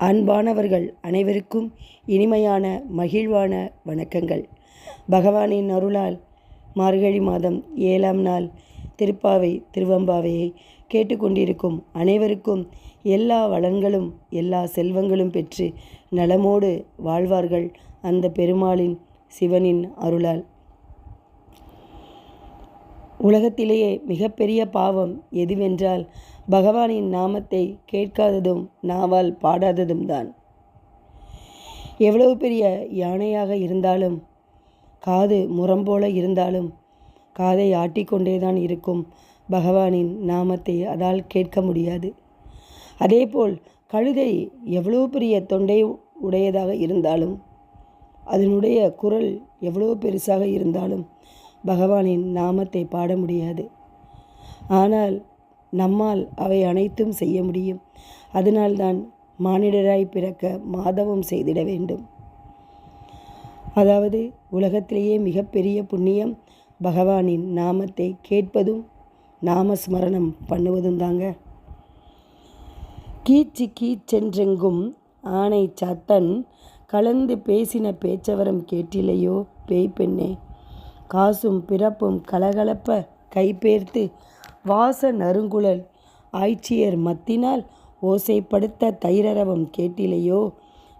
அன்பானவர்கள் அனைவருக்கும் இனிமையான மகிழ்வான வணக்கங்கள். பகவானின் அருளால் மார்கழி மாதம் ஏழாம் நாள் திருப்பாவை திருவம்பாவையை கேட்டுக்கொண்டிருக்கும் அனைவருக்கும் எல்லா வளங்களும் எல்லா செல்வங்களும் பெற்று நலமோடு வாழ்வார்கள் அந்த பெருமாளின் சிவனின் அருளால். உலகத்திலேயே மிகப்பெரிய பாவம் எதுவென்றால் பகவானின் நாமத்தை கேட்காததும் நாவால் பாடாததும் தான். எவ்வளவு பெரிய யானையாக இருந்தாலும் காது முரம்போல இருந்தாலும் காதை ஆட்டிக்கொண்டே தான் இருக்கும் பகவானின் நாமத்தை அதால் கேட்க முடியாது. அதேபோல் கழுதை எவ்வளோ பெரிய தொண்டை உடையதாக இருந்தாலும் அதனுடைய குரல் எவ்வளோ பெருசாக இருந்தாலும் பகவானின் நாமத்தை பாட முடியாது. ஆனால் நம்மால் அவை அனைத்தும் செய்ய முடியும். அதனால்தான் மானிடராய் பிறக்க மாதவம் செய்திட வேண்டும். அதாவது உலகத்திலேயே மிகப்பெரிய புண்ணியம் பகவானின் நாமத்தை கேட்பதும் நாமஸ்மரணம் பண்ணுவதும் தாங்க. கீச்சு கீச்சென்றெங்கும் ஆனை சத்தன் கலந்து பேசின பேச்சவரம் கேட்டிலையோ பேய் பெண்ணே காசும் பிறப்பும் கலகலப்ப கைபேர்த்து வாச நறுங்குழல் ஆய்ச்சியர் மத்தினால் ஓசைப்படுத்த தைரரவம் கேட்டிலையோ?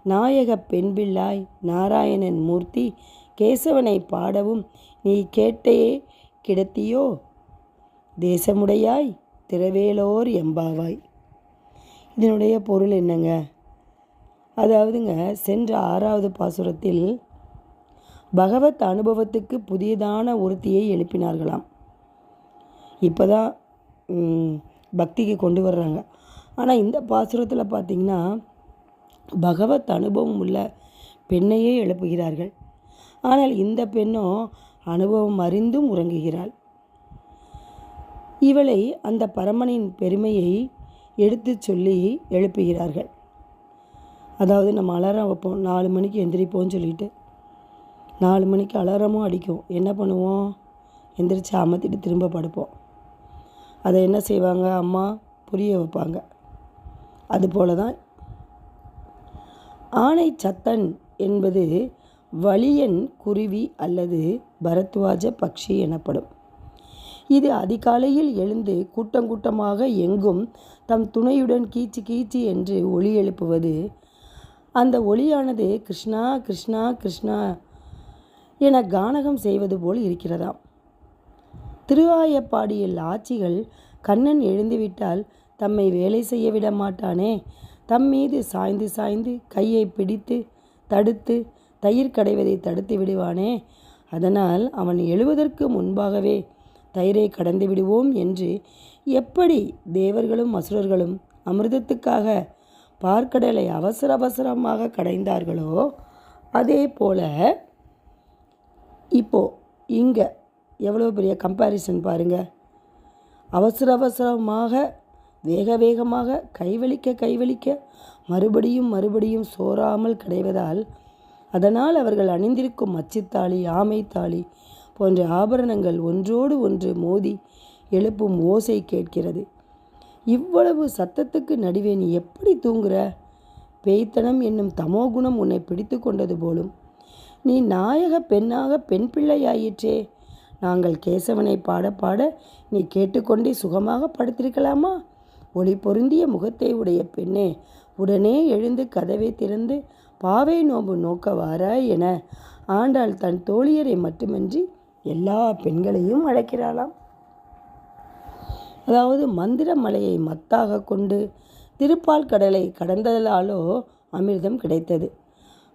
நாயக பெண்பிள்ளாய் நாராயணன் மூர்த்தி கேசவனை பாடவும் நீ கேட்டையே கிடத்தியோ? தேசமுடையாய் திரவேலோர் எம்பாவாய். இதனுடைய பொருள் என்னங்க? அதாவதுங்க சென்ற ஆறாவது பாசுரத்தில் பகவத் அனுபவத்துக்கு புதியதான ஒருத்தியை எழுப்பினார்களாம். இப்போ தான் பக்திக்கு கொண்டு வர்றாங்க. ஆனால் இந்த பாசுரத்தில் பார்த்திங்கன்னா பகவத் அனுபவம் உள்ள பெண்ணையே எழுப்புகிறார்கள். ஆனால் இந்த பெண்ணும் அனுபவம் அறிந்தும் உறங்குகிறாள். இவளை அந்த பரமனின் பெருமையை எடுத்து சொல்லி எழுப்புகிறார்கள். அதாவது நம்ம அலாரம் வைப்போம் நாலு மணிக்கு எந்திரிப்போம்னு சொல்லிட்டு. நாலு மணிக்கு அலாரமும் அடிக்கும். என்ன பண்ணுவோம்? எந்திரிச்சு அமர்த்திட்டு திரும்ப படுப்போம். அதை என்ன செய்வாங்க? அம்மா புரிய வைப்பாங்க. அதுபோல தான் ஆணை சத்தன் என்பது வலியன் குருவி அல்லது பரத்வாஜ பக்ஷி எனப்படும். இது அதிகாலையில் எழுந்து கூட்டம் கூட்டமாக எங்கும் தம் துணையுடன் கீச்சு கீச்சு என்று ஒளி எழுப்புவது அந்த ஒளியானது கிருஷ்ணா கிருஷ்ணா கிருஷ்ணா என கானகம் செய்வது போல் இருக்கிறதாம். திருவாயப்பாடியில் ஆட்சிகள் கண்ணன் எழுந்துவிட்டால் தம்மை வேலை செய்ய விட மாட்டானே. தம் மீது சாய்ந்து சாய்ந்து கையை பிடித்து தடுத்து தயிர் கடைவதை தடுத்து விடுவானே. அதனால் அவன் எழுவதற்கு முன்பாகவே தயிரை கடந்து விடுவோம் என்று எப்படி தேவர்களும் அசுரர்களும் அமிர்தத்துக்காக பார்க்கடலை அவசர அவசரமாக கடைந்தார்களோ அதே போல இப்போது இங்கே எவ்வளோ பெரிய கம்பேரிசன் பாருங்கள் அவசர அவசரமாக வேக வேகமாக கைவலிக்க கைவலிக்க மறுபடியும் மறுபடியும் சோறாமல் கிடைவதால் அதனால் அவர்கள் அணிந்திருக்கும் மச்சித்தாளி ஆமைத்தாளி போன்ற ஆபரணங்கள் ஒன்றோடு ஒன்று மோதி எழுப்பும் ஓசை கேட்கிறது. இவ்வளவு சத்தத்துக்கு நடுவே நீ எப்படி தூங்குற? பேய்த்தனம் என்னும் தமோகுணம் உன்னை பிடித்து கொண்டது போலும். நீ நாயக பெண்ணாக பெண் பிள்ளையாயிற்றே. நாங்கள் கேசவனை பாட பாட நீ கேட்டுக்கொண்டே சுகமாக படுத்திருக்கலாமா? ஒளி பொருந்திய முகத்தை உடைய பெண்ணே உடனே எழுந்து கதவை திறந்து பாவை நோம்பு நோக்க வாராய் என ஆண்டாள் தன் தோழியரை மட்டுமின்றி எல்லா பெண்களையும் அழைக்கிறாளாம். அதாவது மந்திர மலையை மத்தாக கொண்டு திருப்பால் கடலை கடந்ததாலோ அமிர்தம் கிடைத்தது.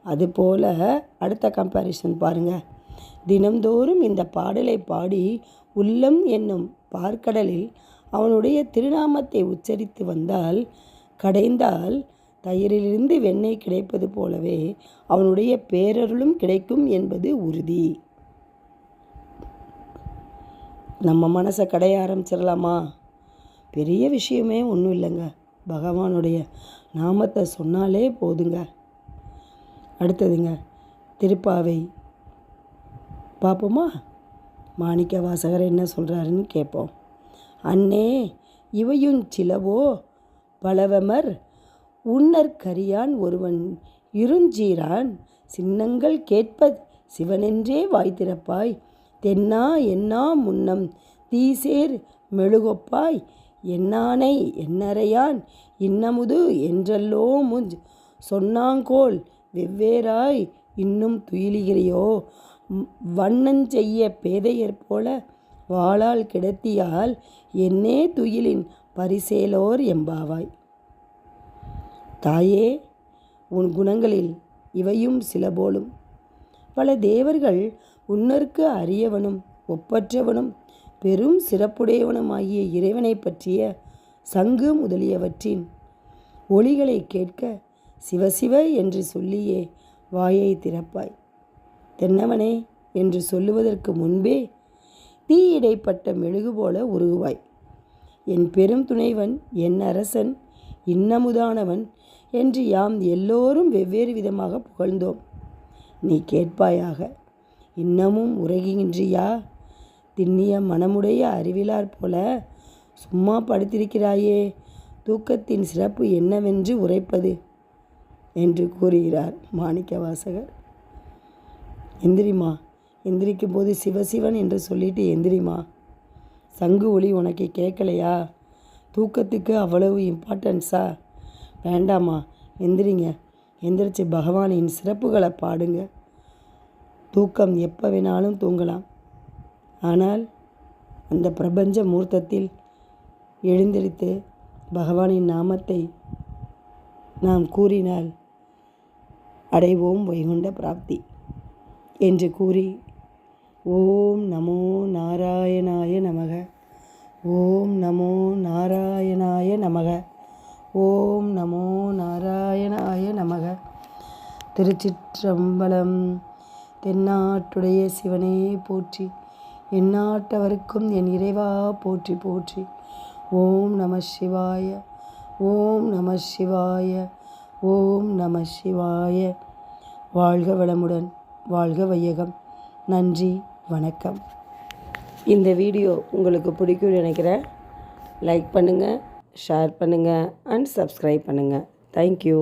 அதுபோல அடுத்த கம்பேரிசன் பாருங்கள் தினம்தோறும் இந்த பாடலை பாடி உள்ளம் என்னும் பார்க்கடலில் அவனுடைய திருநாமத்தை உச்சரித்து வந்தால் கடைந்தால் தயிரிலிருந்து வெண்ணெய் கிடைப்பது போலவே அவனுடைய பேரருளும் கிடைக்கும் என்பது உறுதி. நம்ம மனசை கடைய ஆரம்பிச்சிடலாமா? பெரிய விஷயமே ஒன்றும் இல்லைங்க. பகவானுடைய நாமத்தை சொன்னாலே போதுங்க. அடுத்ததுங்க திருப்பாவை பார்ப்போமா மாணிக்க வாசகர் என்ன சொல்கிறாருன்னு கேட்போம் அண்ணே இவையும் சிலவோ? பலவமர் உன்னர் கரியான் ஒருவன் இருஞ்சீரான் சின்னங்கள் கேட்ப சிவனென்றே வாய்த்திறப்பாய் தென்னா என்னா முன்னம் தீசேர் மெழுகொப்பாய் என்னானை என்னறையான் இன்னமுது என்றல்லோ முஞ்ச் சொன்னாங்கோல் வெவ்வேறாய் இன்னும் துயிலுகிறையோ? வண்ணஞ்செய்ய பேதையர் போல வாளால் கிடத்தியால் என்னே துயிலின் பரிசேலோர் எம்பாவாய் தாயே உன் குணங்களில் இவையும் சில போலும் பல தேவர்கள் உன்னருக்கு அரியவனும் ஒப்பற்றவனும் பெரும் சிறப்புடையவனுமாகிய இறைவனை பற்றிய சங்கு முதலியவற்றின் ஒளிகளை கேட்க சிவசிவ என்று சொல்லியே வாயை திறப்பாய். தென்னவனே என்று சொல்லுவதற்கு முன்பே தீ இடைப்பட்ட மெழுகு போல உருகுவாய். என் பெரும் துணைவன் என் அரசன் இன்னமுதானவன் என்று யாம் எல்லோரும் வெவ்வேறு விதமாக புகழ்ந்தோம். நீ கேட்பாயாக இன்னமும் உறங்குகின்றியா? திண்ணிய மனமுடைய அறிவிலார் போல சும்மா படுத்திருக்கிறாயே தூக்கத்தின் சிறப்பு என்னவென்று உரைப்பது என்று கூறுகிறார் மாணிக்கவாசகர். எந்திரிமா எந்திரிக்கும் போது சிவசிவன் என்று சொல்லிட்டு எந்திரிமா சங்கு ஒளி உனக்கு கேட்கலையா? தூக்கத்துக்கு அவ்வளவு இம்பார்ட்டன்ஸா வேண்டாமா எந்திரிங்க. எந்திரிச்சு பகவானின் சிறப்புகளை பாடுங்க. தூக்கம் எப்போ வேணாலும் தூங்கலாம். ஆனால் அந்த பிரபஞ்ச மூர்த்தத்தில் எழுந்திருத்து பகவானின் நாமத்தை நாம் கூறினால் அடைவோம் வைகுண்ட பிராப்தி. என்று கூறி ஓம் நமோ நாராயணாய நமக ஓம் நமோ நாராயணாய நமக ஓம் நமோ நாராயணாய நமக. திருச்சிற்றம்பலம் தென்னாட்டுடைய சிவனே போற்றி எந்நாட்டவருக்கும் என் இறைவா போற்றி போற்றி. ஓம் நம சிவாய ஓம் நம சிவாய ஓம் நம சிவாய. வாழ்க வளமுடன். வாழ்க வையகம். நன்றி வணக்கம். இந்த வீடியோ உங்களுக்கு பிடிக்கும்னு நினைக்கிறேன். லைக் பண்ணுங்கள் ஷேர் பண்ணுங்கள் அண்ட் சப்ஸ்கிரைப் பண்ணுங்கள் தேங்க்யூ